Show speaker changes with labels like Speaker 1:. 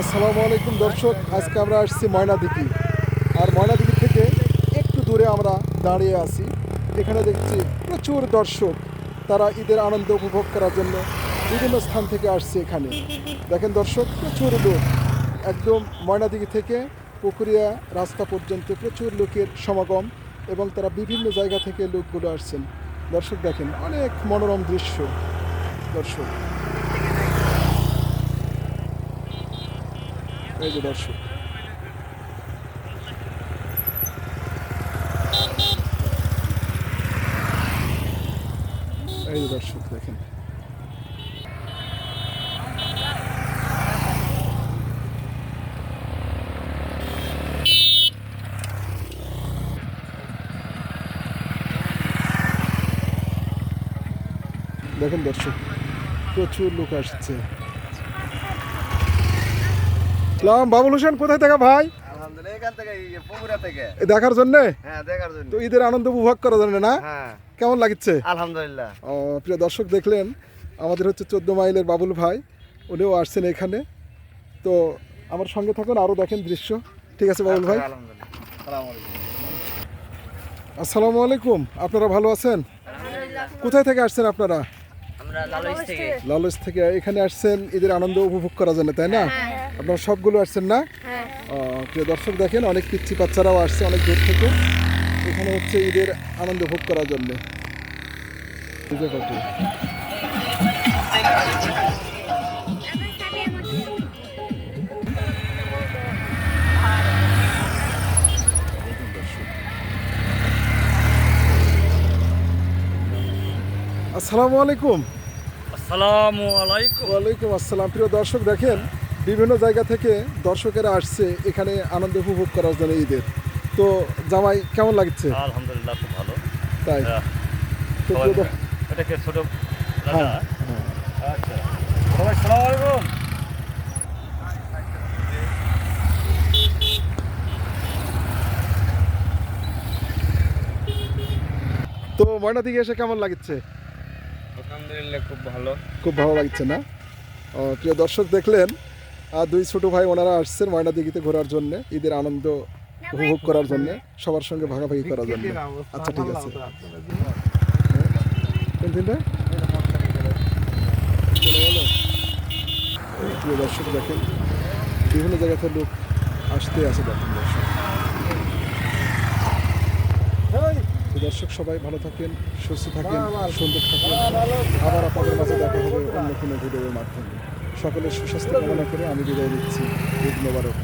Speaker 1: আসসালামু আলাইকুম দর্শক, আজকে আমরা আসছি ময়নাদিঘি। আর ময়নাদিঘি থেকে একটু দূরে আমরা দাঁড়িয়ে আছি। এখানে দেখছি প্রচুর দর্শক। তারা ঈদের আনন্দ উপভোগ করার জন্য বিভিন্ন স্থান থেকে আসছে এখানে। দেখেন দর্শক, প্রচুর লোক। একদম ময়নাদিঘি থেকে পুকুরিয়া রাস্তা পর্যন্ত প্রচুর লোকের সমাগম এবং তারা বিভিন্ন জায়গা থেকে লোকগুলো আসছেন। দর্শক দেখেন, অনেক মনোরম দৃশ্য। দর্শক এই যে দর্শক এই যে দেখেন দেখেন দর্শক প্রচুর লোক আসছে। সালাম বাবুল হোসেন কোথায় থেকে ভাই?
Speaker 2: আলহামদুলিল্লাহ এখান থেকে এই যে বগুড়া থেকে।
Speaker 1: এ দেখার জন্যে?
Speaker 2: হ্যাঁ জন্য।
Speaker 1: তো ঈদের আনন্দ উপভোগ করার জন্য না?
Speaker 2: হ্যাঁ।
Speaker 1: কেমন লাগছে?
Speaker 2: আলহামদুলিল্লাহ।
Speaker 1: ও, প্রিয় দর্শক দেখলেন আমাদের হচ্ছে চোদ্দ মাইলের বাবুল ভাই উনিও আসছেন এখানে। তো আমার সঙ্গে থাকুন আরও দেখেন দৃশ্য। ঠিক আছে বাবুল ভাই?
Speaker 2: আলহামদুলিল্লাহ। আলাইকুম
Speaker 1: আসসালামু আলাইকুম আপনারা ভালো আছেন? কোথায় থেকে আসছেন আপনারা?
Speaker 3: আমরা লালইশ থেকে।
Speaker 1: লালস থেকে। এখানে আসছেন ঈদের আনন্দ উপভোগ করার জন্য তাই না? আপনারা সবগুলো আসছেন না? প্রিয় দর্শক দেখেন অনেক পিচ্ছি বাচ্চারাও আসছে অনেক দূর থেকে। এখানে হচ্ছে ঈদের আনন্দ ভোগ করার জন্য। আসসালামু আলাইকুম।
Speaker 3: আসসালামু আলাইকুম।
Speaker 1: ওয়ালাইকুম আসসালাম। প্রিয় দর্শক দেখেন বিভিন্ন জায়গা থেকে দর্শকেরা আসছে এখানে আনন্দ উপভোগ করার জন্য ঈদের। তো জামাই কেমন লাগছে?
Speaker 3: আলহামদুলিল্লাহ খুব ভালো।
Speaker 1: তাই।
Speaker 3: হ্যাঁ,
Speaker 1: তো
Speaker 3: এটাকে ছোট
Speaker 1: হ্যাঁ, হ্যাঁ।
Speaker 3: আচ্ছা। সবাই সালাম আলাইকুম।
Speaker 1: তো ময়না দিকে এসে কেমন লাগছে?
Speaker 2: আলহামদুলিল্লাহ খুব ভালো।
Speaker 1: খুব ভালো লাগছে না? প্রিয় দর্শক দেখলেন আর দুই ছোট ভাই ওনারা আসছেন ময়না দিঘিতে ঘোরার জন্য ঈদের আনন্দ উপভোগ করার জন্য সবার সঙ্গে ভাগাভাগি করার জন্য। আচ্ছা ঠিক আছে। প্রিয় দর্শক দেখেন বিভিন্ন জায়গা থেকে লোক আসতে আছে দেখেন দর্শক। দর্শক সবাই ভালো থাকেন সুস্থ থাকেন সুন্দর থাকেন। আবার আপনাদের মাঝে দেখা হবে অন্য কোনো ভিডিওর মাধ্যমে। সকলের সুস্বাস্থ্য কামনা করে আমি বিদায় নিচ্ছি। ঈদ মোবারক।